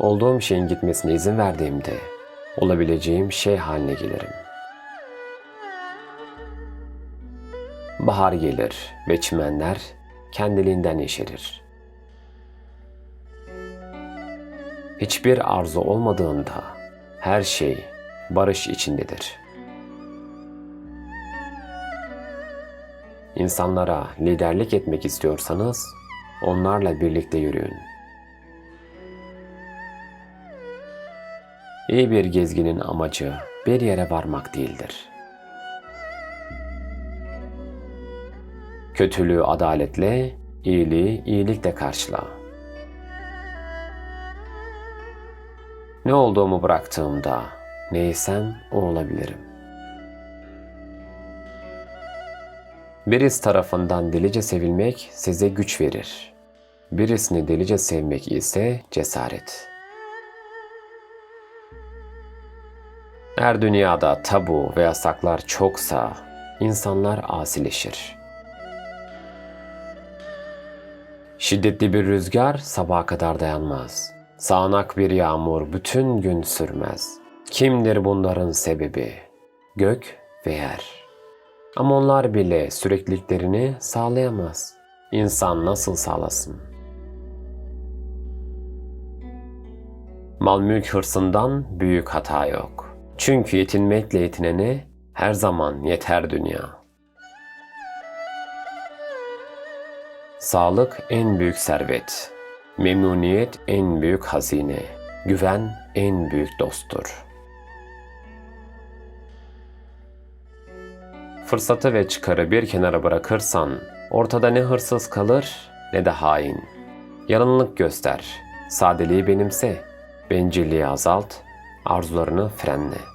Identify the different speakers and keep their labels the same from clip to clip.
Speaker 1: Olduğum şeyin gitmesine izin verdiğimde olabileceğim şey haline gelirim. Bahar gelir ve çimenler kendiliğinden yeşerir. Hiçbir arzu olmadığında her şey barış içindedir. İnsanlara liderlik etmek istiyorsanız onlarla birlikte yürüyün. İyi bir gezginin amacı bir yere varmak değildir. Kötülüğü adaletle, iyiliği iyilikle karşıla. Ne olduğumu bıraktığımda neysem o olabilirim. Birisi tarafından delice sevilmek size güç verir. Birisini delice sevmek ise cesaret. Eğer dünyada tabu ve yasaklar çoksa insanlar asileşir. Şiddetli bir rüzgar sabaha kadar dayanmaz. Sağanak bir yağmur bütün gün sürmez. Kimdir bunların sebebi? Gök ve yer. Ama onlar bile sürekliliklerini sağlayamaz. İnsan nasıl sağlasın? Mal mülk hırsından büyük hata yok. Çünkü yetinmekle yetinene her zaman yeter dünya. Sağlık en büyük servet. Memnuniyet en büyük hazine. Güven en büyük dosttur. Fırsatı ve çıkarı bir kenara bırakırsan ortada ne hırsız kalır ne de hain. Yanılılık göster, sadeliği benimse, bencilliği azalt, arzularını frenle.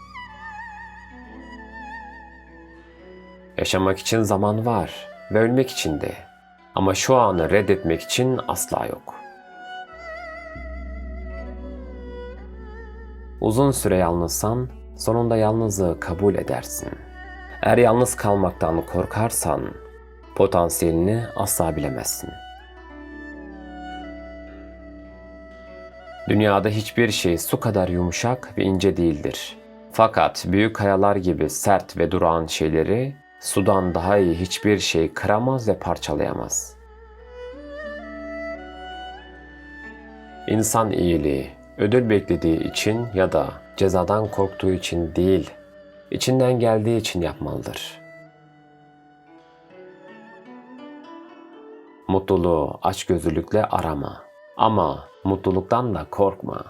Speaker 1: Yaşamak için zaman var ve ölmek için de. Ama şu anı reddetmek için asla yok. Uzun süre yalnızsan sonunda yalnızlığı kabul edersin. Eğer yalnız kalmaktan korkarsan potansiyelini asla bilemezsin. Dünyada hiçbir şey su kadar yumuşak ve ince değildir. Fakat büyük kayalar gibi sert ve durağan şeyleri sudan daha iyi hiçbir şey kıramaz ve parçalayamaz. İnsan iyiliği, ödül beklediği için ya da cezadan korktuğu için değil, içinden geldiği için yapmalıdır. Mutluluğu açgözlülükle arama ama mutluluktan da korkma.